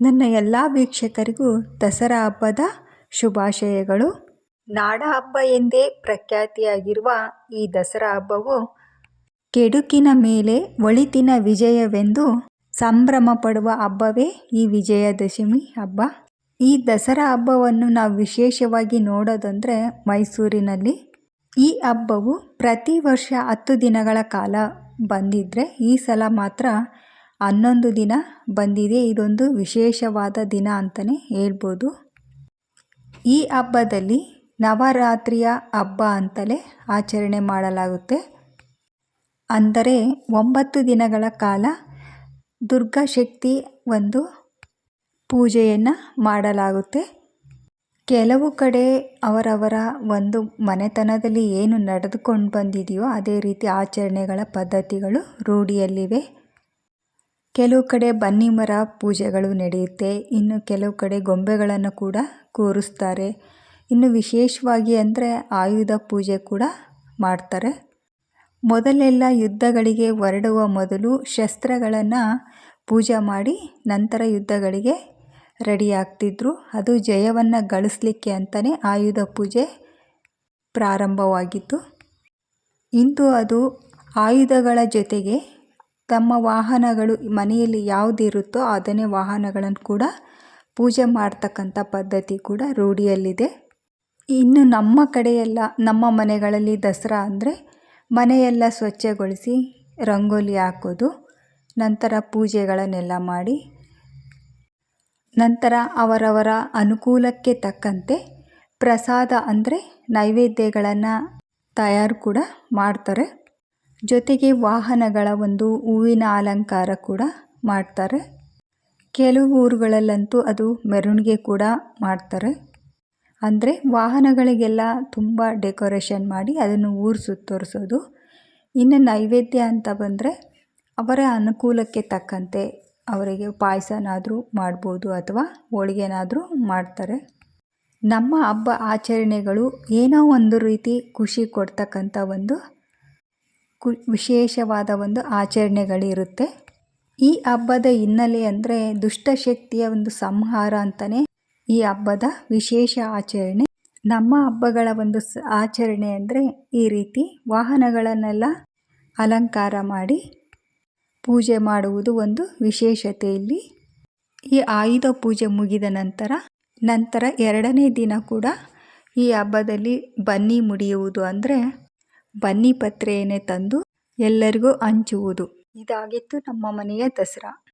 ನನ್ನ ಎಲ್ಲ ವೀಕ್ಷಕರಿಗೂ ದಸರಾ ಹಬ್ಬದ ಶುಭಾಶಯಗಳು. ನಾಡ ಹಬ್ಬ ಎಂದೇ ಪ್ರಖ್ಯಾತಿಯಾಗಿರುವ ಈ ದಸರಾ ಹಬ್ಬವು ಕೆಡುಕಿನ ಮೇಲೆ ಒಳಿತಿನ ವಿಜಯವೆಂದು ಸಂಭ್ರಮ ಪಡುವ ಹಬ್ಬವೇ ಈ ವಿಜಯದಶಮಿ ಹಬ್ಬ. ಈ ದಸರಾ ಹಬ್ಬವನ್ನು ನಾವು ವಿಶೇಷವಾಗಿ ನೋಡೋದಂದರೆ ಮೈಸೂರಿನಲ್ಲಿ. ಈ ಹಬ್ಬವು ಪ್ರತಿ ವರ್ಷ ಹತ್ತು ದಿನಗಳ ಕಾಲ ಬಂದಿದ್ದರೆ ಈ ಸಲ ಮಾತ್ರ ಹನ್ನೊಂದು ದಿನ ಬಂದಿದೆ. ಇದೊಂದು ವಿಶೇಷವಾದ ದಿನ ಅಂತಲೇ ಹೇಳ್ಬೋದು. ಈ ಹಬ್ಬದಲ್ಲಿ ನವರಾತ್ರಿಯ ಹಬ್ಬ ಅಂತಲೇ ಆಚರಣೆ ಮಾಡಲಾಗುತ್ತೆ. ಅಂದರೆ ಒಂಬತ್ತು ದಿನಗಳ ಕಾಲ ದುರ್ಗಾಶಕ್ತಿ ಒಂದು ಪೂಜೆಯನ್ನು ಮಾಡಲಾಗುತ್ತೆ. ಕೆಲವು ಕಡೆ ಅವರವರ ಒಂದು ಮನೆತನದಲ್ಲಿ ಏನು ನಡೆದುಕೊಂಡು ಬಂದಿದೆಯೋ ಅದೇ ರೀತಿ ಆಚರಣೆಗಳ ಪದ್ಧತಿಗಳು ರೂಢಿಯಲ್ಲಿವೆ. ಕೆಲವು ಕಡೆ ಬನ್ನಿ ಮರ ಪೂಜೆಗಳು ನಡೆಯುತ್ತೆ. ಇನ್ನು ಕೆಲವು ಕಡೆ ಗೊಂಬೆಗಳನ್ನು ಕೂಡ ಕೂರಿಸ್ತಾರೆ. ಇನ್ನು ವಿಶೇಷವಾಗಿ ಅಂದರೆ ಆಯುಧ ಪೂಜೆ ಕೂಡ ಮಾಡ್ತಾರೆ. ಮೊದಲೆಲ್ಲ ಯುದ್ಧಗಳಿಗೆ ಹೊರಡುವ ಮೊದಲು ಶಸ್ತ್ರಗಳನ್ನು ಪೂಜೆ ಮಾಡಿ ನಂತರ ಯುದ್ಧಗಳಿಗೆ ರೆಡಿ ಆಗ್ತಿದ್ರು. ಅದು ಜಯವನ್ನು ಗಳಿಸ್ಲಿಕ್ಕೆ ಅಂತಲೇ ಆಯುಧ ಪೂಜೆ ಪ್ರಾರಂಭವಾಗಿತ್ತು. ಇಂದು ಅದು ಆಯುಧಗಳ ಜೊತೆಗೆ ತಮ್ಮ ವಾಹನಗಳು ಮನೆಯಲ್ಲಿ ಯಾವುದಿರುತ್ತೋ ಅದನ್ನೇ ವಾಹನಗಳನ್ನು ಕೂಡ ಪೂಜೆ ಮಾಡ್ತಕ್ಕಂಥ ಪದ್ಧತಿ ಕೂಡ ರೂಢಿಯಲ್ಲಿದೆ. ಇನ್ನು ನಮ್ಮ ಕಡೆಯೆಲ್ಲ, ನಮ್ಮ ಮನೆಗಳಲ್ಲಿ ದಸರಾ ಅಂದರೆ ಮನೆಯೆಲ್ಲ ಸ್ವಚ್ಛಗೊಳಿಸಿ ರಂಗೋಲಿ ಹಾಕೋದು, ನಂತರ ಪೂಜೆಗಳನ್ನೆಲ್ಲ ಮಾಡಿ, ನಂತರ ಅವರವರ ಅನುಕೂಲಕ್ಕೆ ತಕ್ಕಂತೆ ಪ್ರಸಾದ ಅಂದರೆ ನೈವೇದ್ಯಗಳನ್ನು ತಯಾರು ಕೂಡ ಮಾಡ್ತಾರೆ. ಜೊತೆಗೆ ವಾಹನಗಳ ಒಂದು ಹೂವಿನ ಅಲಂಕಾರ ಕೂಡ ಮಾಡ್ತಾರೆ. ಕೆಲವು ಊರುಗಳಲ್ಲಂತೂ ಅದು ಮೆರವಣಿಗೆ ಕೂಡ ಮಾಡ್ತಾರೆ. ಅಂದರೆ ವಾಹನಗಳಿಗೆಲ್ಲ ತುಂಬ ಡೆಕೋರೇಷನ್ ಮಾಡಿ ಅದನ್ನು ಊರು ಸುತ್ತೋರಿಸೋದು. ಇನ್ನು ನೈವೇದ್ಯ ಅಂತ ಬಂದರೆ ಅವರ ಅನುಕೂಲಕ್ಕೆ ತಕ್ಕಂತೆ ಅವರಿಗೆ ಪಾಯಸನಾದರೂ ಮಾಡ್ಬೋದು ಅಥವಾ ಹೋಳಿಗೆನಾದರೂ ಮಾಡ್ತಾರೆ. ನಮ್ಮ ಹಬ್ಬ ಆಚರಣೆಗಳು ಏನೋ ಒಂದು ರೀತಿ ಖುಷಿ ಕೊಡ್ತಕ್ಕಂಥ ಒಂದು ಕು, ವಿಶೇಷವಾದ ಒಂದು ಆಚರಣೆಗಳಿರುತ್ತೆ. ಈ ಹಬ್ಬದ ಹಿನ್ನೆಲೆ ಅಂದರೆ ದುಷ್ಟಶಕ್ತಿಯ ಒಂದು ಸಂಹಾರ ಅಂತಲೇ ಈ ಹಬ್ಬದ ವಿಶೇಷ ಆಚರಣೆ. ನಮ್ಮ ಹಬ್ಬಗಳ ಒಂದು ಆಚರಣೆ ಅಂದರೆ ಈ ರೀತಿ ವಾಹನಗಳನ್ನೆಲ್ಲ ಅಲಂಕಾರ ಮಾಡಿ ಪೂಜೆ ಮಾಡುವುದು ಒಂದು ವಿಶೇಷತೆಯಲ್ಲಿ. ಈ ಆಯುಧ ಪೂಜೆ ಮುಗಿದ ನಂತರ ನಂತರ ಎರಡನೇ ದಿನ ಕೂಡ ಈ ಹಬ್ಬದಲ್ಲಿ ಬನ್ನಿ ಮುಡಿಯುವುದು ಅಂದರೆ ಬನ್ನಿ ಪತ್ರೆಯನ್ನೇ ತಂದು ಎಲ್ಲರಿಗೂ ಹಂಚುವುದು. ಇದಾಗಿತ್ತು ನಮ್ಮ ಮನೆಯ ದಸರಾ.